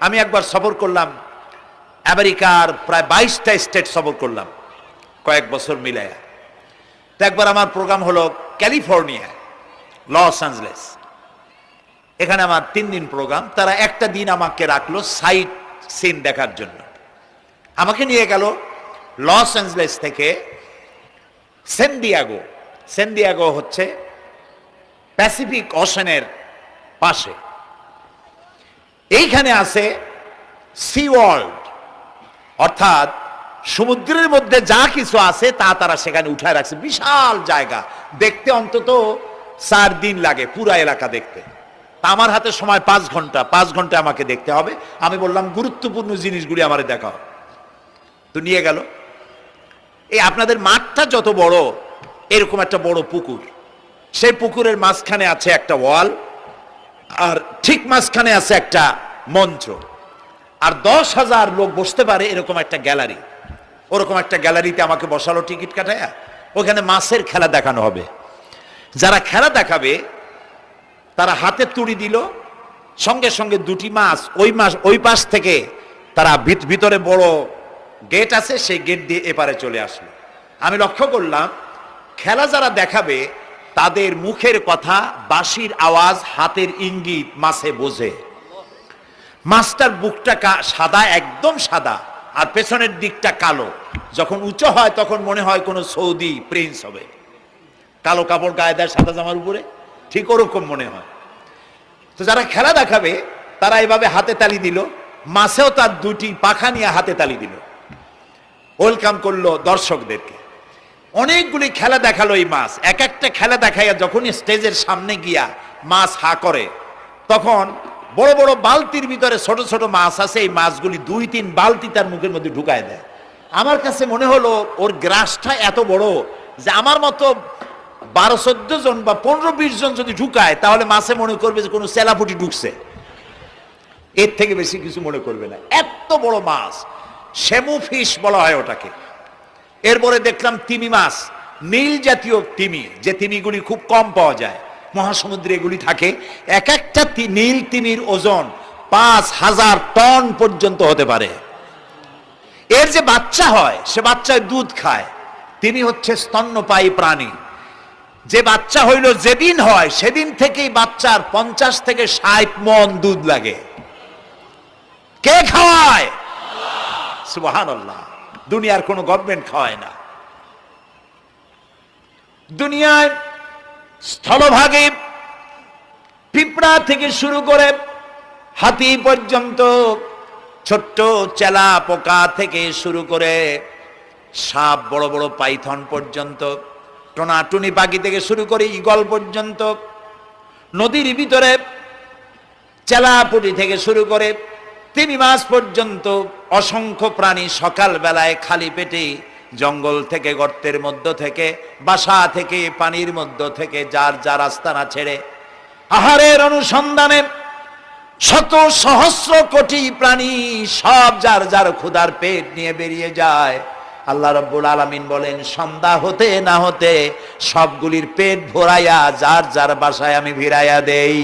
আমি একবার সফর করলাম, আমেরিকার প্রায় বাইশটা স্টেট সফর করলাম, কয়েক বছর মিলায়া। তো একবার আমার প্রোগ্রাম হলো ক্যালিফোর্নিয়া, লস অ্যাঞ্জেলেস। এখানে আমার তিন দিন প্রোগ্রাম, তারা একটা দিন আমাকে রাখল সাইট সিন দেখার জন্য। আমাকে নিয়ে গেল লস অ্যাঞ্জেলেস থেকে সেন্ডিয়াগো সেন্ডিয়াগো হচ্ছে প্যাসিফিক ওশানের পাশে। এইখানে আছে সি ওয়ার্ল্ড অর্থাৎ সমুদ্রের মধ্যে যা কিছু আছে তা তারা সেখানে উঠায় রাখছে। বিশাল জায়গা। দেখতে অন্তত চার দিন লাগে পুরা এলাকা দেখতে। আমার হাতে সময় পাঁচ ঘণ্টা। পাঁচ ঘণ্টা আমাকে দেখতে হবে। আমি বললাম, গুরুত্বপূর্ণ জিনিসগুলি আমার দেখাও। তো নিয়ে গেল। এই আপনাদের মাঠটা যত বড়, এরকম একটা বড় পুকুর। সেই পুকুরের মাঝখানে আছে একটা ওয়াল, আর ঠিক মাঝখানে আছে একটা মঞ্চ। আর দশ হাজার লোক বসতে পারে এরকম একটা গ্যালারি। ওরকম একটা গ্যালারিতে আমাকে বসালো টিকিট কাটায়। ওখানে মাছের খেলা দেখানো হবে। যারা খেলা দেখাবে, তারা হাতে তুড়ি দিল। সঙ্গে সঙ্গে দুটি মাছ ওই মাস ওই পাশ থেকে তারা ভিত- ভিতরে বড় গেট আছে, সেই গেট দিয়ে এপারে চলে আসলো। আমি লক্ষ্য করলাম, খেলা যারা দেখাবে, তাদের মুখের কথা বাঁশির আওয়াজ, হাতের ইঙ্গিত মাছে বোঝে। মাছটার বুকটা সাদা, একদম সাদা, আর পেছনের দিকটা কালো। যখন উঁচু হয়, তখন মনে হয় কোনো সৌদি প্রিন্স হবে। কালো কাপড়, গায়ে দেয় সাদা জামার উপরে, ঠিক ওরকম মনে হয়। তো যারা খেলা দেখাবে, তারা এভাবে হাতে তালি দিল। মাছেও তার দুটি পাখা নিয়ে হাতে তালি দিল। ওয়েলকাম করল দর্শকদেরকে। অনেকগুলি খেলা দেখাল এই মাছ। এক একটা খেলা দেখাইয়া যখন স্টেজের সামনে গিয়া মাছ হা করে, তখন বড় বড় বালতির ভিতরে ছোট ছোট মাছ আছে, এই মাছগুলি দুই তিন বালতি তার মুখের মধ্যে ঢুকায় দেয়। আমার কাছে মনে হলো ওর গ্রাসটা এত বড় যে আমার মতো বারো চোদ্দ জন বা পনেরো বিশ জন যদি ঢুকায়, তাহলে মাছে মনে করবে যে কোনো সেলাফুটি ঢুকছে। এর থেকে বেশি কিছু মনে করবে না। এত বড় মাছ, শ্যামু ফিশ বলা হয় ওটাকে। এরপরে দেখলাম তিমি মাছ, নীল জাতীয় তিমি, যে তিমিগুলি খুব কম পাওয়া যায়। মহাসমুদ্রে এগুলি থাকে। এক একটা নীল তিমির ওজন পাঁচ হাজার টন পর্যন্ত হতে পারে। এর যে বাচ্চা হয়, সে বাচ্চায় দুধ খায়। তিনি হচ্ছে স্তন্যপায়ী প্রাণী। যে বাচ্চা হইল, যেদিন হয়, সেদিন থেকেই বাচ্চার পঞ্চাশ থেকে ষাট মন দুধ লাগে। কে খাওয়ায়? দুনিয়ার কোনো গভর্নমেন্ট খাওয়ায় না। দুনিয়ায় স্থলভাগে পিঁপড়া থেকে শুরু করে হাতি পর্যন্ত ছোট্ট চেলা পোকা থেকে শুরু করে সাপ, বড় বড় পাইথন পর্যন্ত, টোনাটুনি পাখি থেকে শুরু করে ইগল পর্যন্ত, নদীর ভিতরে চেলাপুটি থেকে শুরু করে তিমি মাস পর্যন্ত অসংখ্য প্রাণী সকাল বেলায় খালি পেটে জঙ্গল থেকে গর্তের মধ্য থেকে, বাসা থেকে পানির মধ্য থেকে যার যার আস্তানা ছেড়ে, আহারের অনুসন্ধানের শত সহস্র কোটি প্রাণী সব যার যার ক্ষুধার পেট নিয়ে বেরিয়ে যায়। আল্লাহ রব্বুল আলামিন বলেন, সন্ধ্যা হতে না হতে সবগুলির পেট ভরাইয়া যার যার বাসায় আমি ভিড়াইয়া দেই।